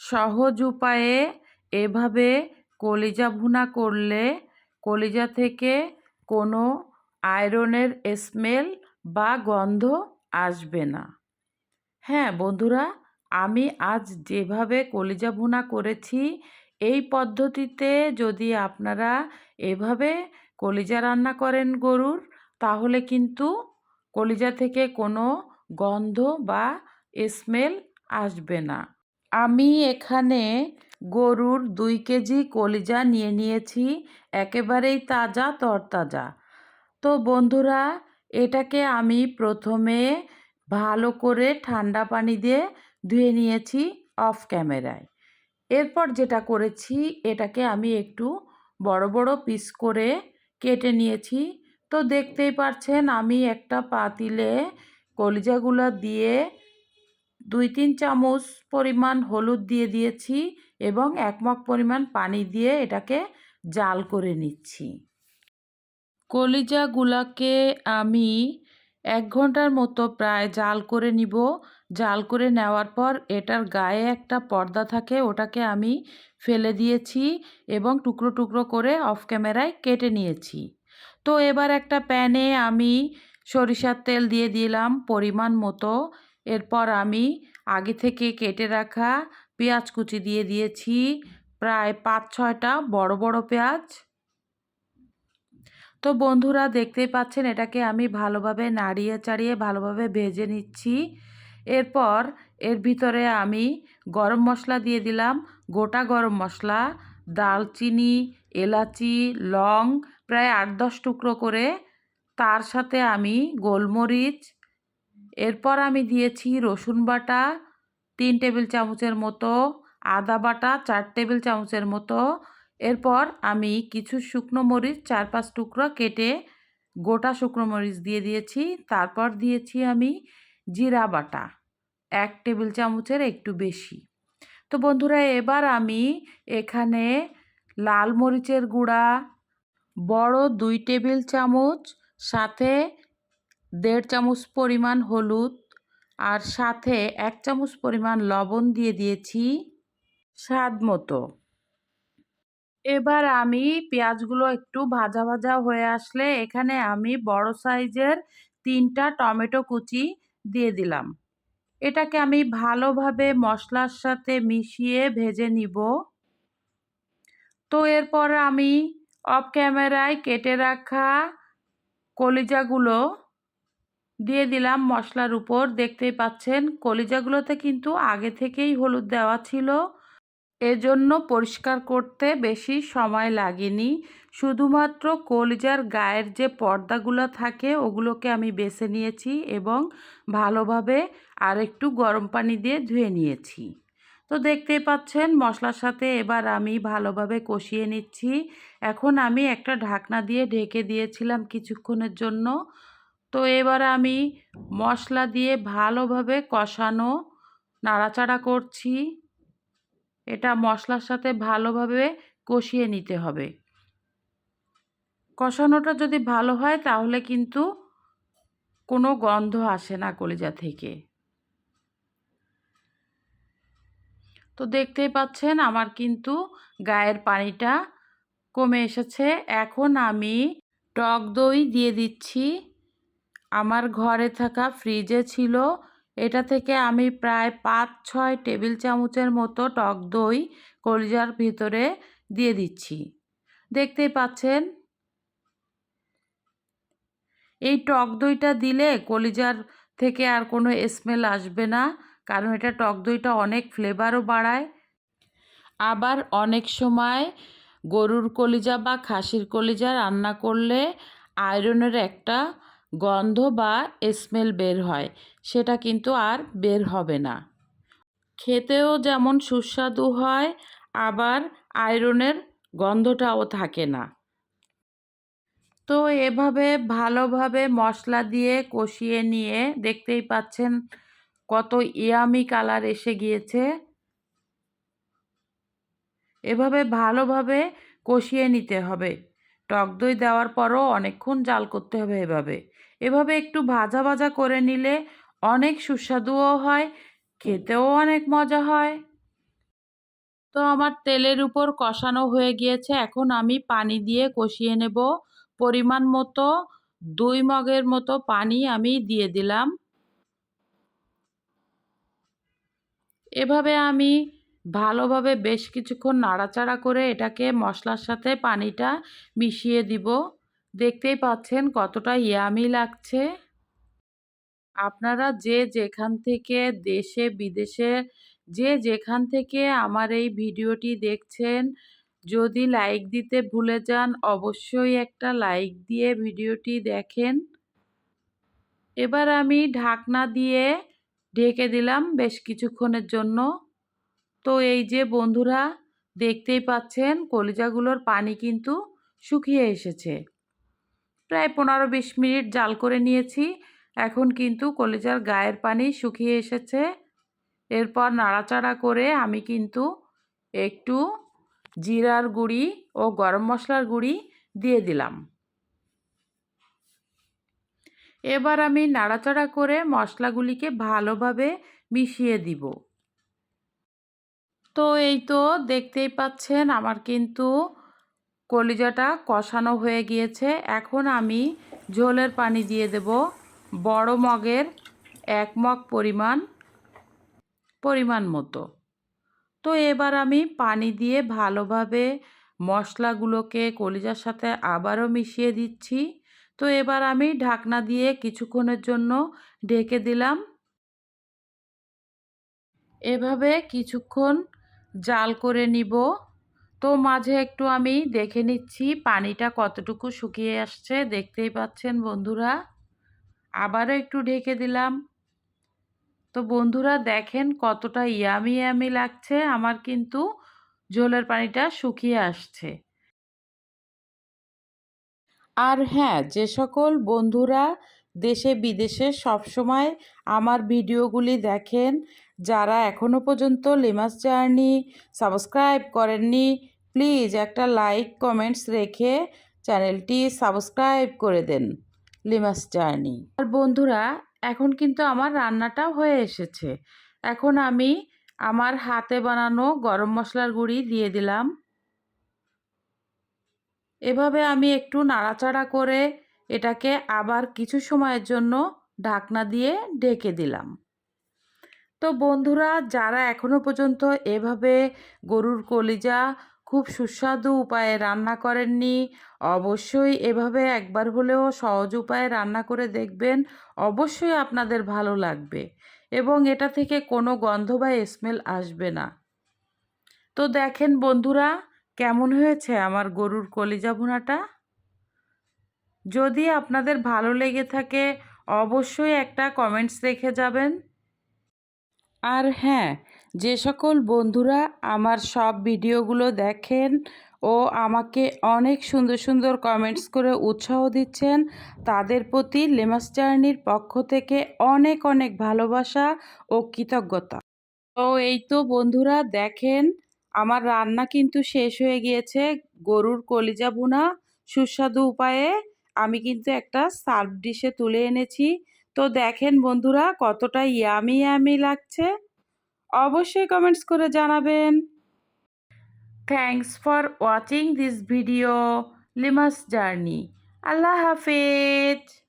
সহজ উপায়ে এভাবে কলিজা ভুনা করলে কলিজা থেকে কোনো আয়রনের স্মেল বা গন্ধ আসবে না। হ্যাঁ বন্ধুরা, আমি আজ যেভাবে কলিজা ভুনা করেছি, এই পদ্ধতিতে যদি আপনারা এভাবে কলিজা রান্না করেন গরুর, তাহলে কিন্তু কলিজা থেকে কোনো গন্ধ বা স্মেল আসবে না। আমি এখানে গরুর দুই কেজি কলিজা নিয়ে নিয়েছি, একেবারেই তাজা, তরতাজা। তো বন্ধুরা, এটাকে আমি প্রথমে ভালো করে ঠান্ডা পানি দিয়ে ধুয়ে নিয়েছি অফ ক্যামেরায়। এরপর যেটা করেছি, এটাকে আমি একটু বড় বড় পিস করে কেটে নিয়েছি। তো দেখতেই পারছেন, আমি একটা পাতিলে কলিজাগুলো দিয়ে দুই তিন চামচ পরিমাণ হলুদ দিয়ে দিয়েছি এবং এক মগ পরিমাণ পানি দিয়ে এটাকে জাল করে নিচ্ছি। কলিজাগুলাকে আমি এক ঘণ্টার মতো প্রায় জাল করে নিব। জাল করে নেওয়ার পর এটার গায়ে একটা পর্দা থাকে, ওটাকে আমি ফেলে দিয়েছি এবং টুকরো টুকরো করে অফ ক্যামেরায় কেটে নিয়েছি। তো এবার একটা প্যানে আমি সরিষার তেল দিয়ে দিলাম পরিমাণ মতো। এরপর আমি আগে থেকে কেটে রাখা পেঁয়াজ কুচি দিয়ে দিয়েছি, প্রায় পাঁচ ছয়টা বড় বড় পেঁয়াজ। তো বন্ধুরা দেখতেই পাচ্ছেন, এটাকে আমি ভালোভাবে নাড়িয়ে চাড়িয়ে ভালোভাবে ভেজে নিচ্ছি। এরপর এর ভিতরে আমি গরম মশলা দিয়ে দিলাম, গোটা গরম মশলা দালচিনি এলাচি, লং, প্রায় আট দশ টুকরো করে। তার সাথে আমি গোলমরিচ এরপর আমি দিয়েছি রসুন বাটা, তিন টেবিল চামচের মতো আদা বাটা, চার টেবিল চামচের মতো। এরপর আমি কিছু শুকনো মরিচ, চার পাঁচ টুকরো কেটে গোটা শুকনো মরিচ দিয়ে দিয়েছি। তারপর দিয়েছি আমি জিরা বাটা, এক টেবিল চামচের একটু বেশি। তো বন্ধুরা, এবার আমি এখানে লাল মরিচের গুঁড়া, বড় দুই টেবিল চামচ, সাথে দেড় চামচ পরিমাণ হলুদ আর সাথে এক চামচ পরিমাণ লবণ দিয়ে দিয়েছি স্বাদ মতো। এবার আমি পেঁয়াজগুলো একটু ভাজা ভাজা হয়ে আসলে এখানে আমি বড় সাইজের তিনটা টমেটো কুচি দিয়ে দিলাম। এটাকে আমি ভালোভাবে মশলার সাথে মিশিয়ে ভেজে নিব। তো এরপর আমি অফ ক্যামেরায় কেটে রাখা কলিজাগুলো দিয়ে দিলাম মশলার উপর। দেখতেই পাচ্ছেন, কলিজাগুলোতে কিন্তু আগে থেকেই হলুদ দেওয়া ছিল। এজন্য পরিষ্কার করতে বেশি সময় লাগেনি। শুধুমাত্র কলিজার গায়ের যে পর্দাগুলো থাকে, ওগুলোকে আমি বেছে নিয়েছি এবং ভালোভাবে আর একটু গরম পানি দিয়ে ধুয়ে নিয়েছি। তো দেখতেই পাচ্ছেন, মশলার সাথে এবার আমি ভালোভাবে কষিয়ে নিচ্ছি। এখন আমি একটা ঢাকনা দিয়ে ঢেকে দিয়েছিলাম কিছুক্ষণের জন্য। তো এবার আমি মশলা দিয়ে ভালোভাবে কষানো, নাড়াচাড়া করছি। এটা মশলার সাথে ভালোভাবে কষিয়ে নিতে হবে। কষানোটা যদি ভালো হয়, তাহলে কিন্তু কোনো গন্ধ আসে না কলিজা থেকে। তো দেখতেই পাচ্ছেন, আমার কিন্তু গায়ের পানিটা কমে এসেছে। এখন আমি টক দই দিয়ে দিচ্ছি। আমার ঘরে থাকা ফ্রিজে ছিল। এটা থেকে আমি প্রায় পাঁচ, ছয় টেবিল চামচের মতো টক দই কলিজার ভিতরে দিয়ে দিচ্ছি। দেখতেই পাচ্ছেন? এই টক দইটা দিলে কলিজার থেকে আর কোনো স্মেল আসবে না, কারণ এটা টক দইটা অনেক ফ্লেভারও বাড়ায়। আবার অনেক সময় গরুর কলিজা বা খাসির কলিজা রান্না করলে আয়রনের একটা গন্ধ বা স্মেল বের হয়, সেটা কিন্তু আর বের হবে না। খেতেও যেমন সুস্বাদু হয়, আবার আয়রনের গন্ধটাও থাকে না। তো এভাবে ভালোভাবে মশলা দিয়ে কষিয়ে নিয়ে দেখতেই পাচ্ছেন কত ইয়ামি কালার এসে গিয়েছে। এভাবে ভালোভাবে কষিয়ে নিতে হবে। টক দই দেওয়ার পরও অনেকক্ষণ জাল করতে হবে এভাবে। এভাবে একটু ভাজা ভাজা করে নিলে অনেক সুস্বাদুও হয়, খেতেও অনেক মজা হয়। তো আমার তেলের উপর কষানো হয়ে গিয়েছে। এখন আমি পানি দিয়ে কষিয়ে নেব। পরিমাণ মতো, দুই মগের মতো পানি আমি দিয়ে দিলাম। এভাবে আমি ভালোভাবে বেশ কিছুক্ষণ নাড়াচাড়া করে এটাকে মশলার সাথে পানিটা মিশিয়ে দিব। দেখতেই পাচ্ছেন কতটা ইয়ামি লাগছে। আপনারা যে যেখান থেকে দেশে, বিদেশে, যে যেখান থেকে আমার এই ভিডিওটি দেখছেন, যদি লাইক দিতে ভুলে যান, অবশ্যই একটা লাইক দিয়ে ভিডিওটি দেখেন। এবার আমি ঢাকনা দিয়ে ঢেকে দিলাম বেশ কিছুক্ষণের জন্য। তো এই যে বন্ধুরা দেখতেই পাচ্ছেন কলিজাগুলোর পানি কিন্তু শুকিয়ে এসেছে। প্রায় পনেরো বিশ মিনিট জাল করে নিয়েছি। এখন কিন্তু কলিজার গায়ের পানি শুকিয়ে এসেছে। এরপর নাড়াচাড়া করে আমি কিন্তু একটু জিরার গুঁড়ি ও গরম মশলার গুঁড়ি দিয়ে দিলাম। এবার আমি নাড়াচাড়া করে মশলাগুলিকে ভালোভাবে মিশিয়ে দিব। তো এই তো দেখতেই পাচ্ছেন আমার কিন্তু কলিজাটা কষানো হয়ে গিয়েছে। এখন আমি ঝোলের পানি দিয়ে দেব বড় মগের এক মগ পরিমাণ পরিমাণ মতো। তো এবার আমি পানি দিয়ে ভালোভাবে মশলাগুলোকে কলিজার সাথে আবারও মিশিয়ে দিচ্ছি। তো এবার আমি ঢাকনা দিয়ে কিছুক্ষণের জন্য ঢেকে দিলাম। এভাবে কিছুক্ষণ জাল করে নিব। তো মাঝে একটু আমি দেখে নিচ্ছি পানিটা কতটুকু শুকিয়ে আসছে। দেখতেই পাচ্ছেন বন্ধুরা, আবারও একটু ঢেকে দিলাম। তো বন্ধুরা দেখেন কতটা ইয়ামি ইয়ামি লাগছে, আমার কিন্তু ঝোলের পানিটা শুকিয়ে আসছে। আর হ্যাঁ যে সকল বন্ধুরা দেশে বিদেশে সবসময় আমার ভিডিওগুলি দেখেন। যারা এখনও পর্যন্ত লিমাস জার্নি সাবস্ক্রাইব করেননি, প্লিজ একটা লাইক, কমেন্টস রেখে চ্যানেলটি সাবস্ক্রাইব করে দেন লিমাস জার্নি। আর বন্ধুরা, এখন কিন্তু আমার রান্নাটা হয়ে এসেছে। এখন আমি আমার হাতে বানানো গরম মশলার গুঁড়ি দিয়ে দিলাম। এভাবে আমি একটু নাড়াচাড়া করে এটাকে আবার কিছু সময়ের জন্য ঢাকনা দিয়ে ঢেকে দিলাম। তো বন্ধুরা, যারা এখনও পর্যন্ত এভাবে গরুর কলিজা খুব সুস্বাদু উপায়ে রান্না করেননি, অবশ্যই এভাবে একবার হলেও সহজ উপায়ে রান্না করে দেখবেন, অবশ্যই আপনাদের ভালো লাগবে এবং এটা থেকে কোনো গন্ধ বা স্মেল আসবে না। তো দেখেন বন্ধুরা, কেমন হয়েছে আমার গরুর কলিজা ভুনাটা? যদি আপনাদের ভালো লেগে থাকে, অবশ্যই একটা কমেন্টস রেখে যাবেন। আর হ্যাঁ যে সকল বন্ধুরা আমার সব ভিডিওগুলো দেখেন ও আমাকে অনেক সুন্দর সুন্দর কমেন্টস করে উৎসাহ দিচ্ছেন, তাদের প্রতি লেমাস জার্নির পক্ষ থেকে অনেক অনেক ভালোবাসা ও কৃতজ্ঞতা। তো এই তো বন্ধুরা দেখেন, আমার রান্না কিন্তু শেষ হয়ে গিয়েছে, গরুর কলিজা ভুনা সুস্বাদু উপায়ে। আমি কিন্তু একটা সার্ভ ডিশে তুলে এনেছি। তো দেখেন বন্ধুরা, কতটা ইয়ামি ইয়ামি লাগছে। অবশ্যই কমেন্টস করে জানাবেন। Thanks for watching this video লিমাস journey আল্লাহ হাফেজ।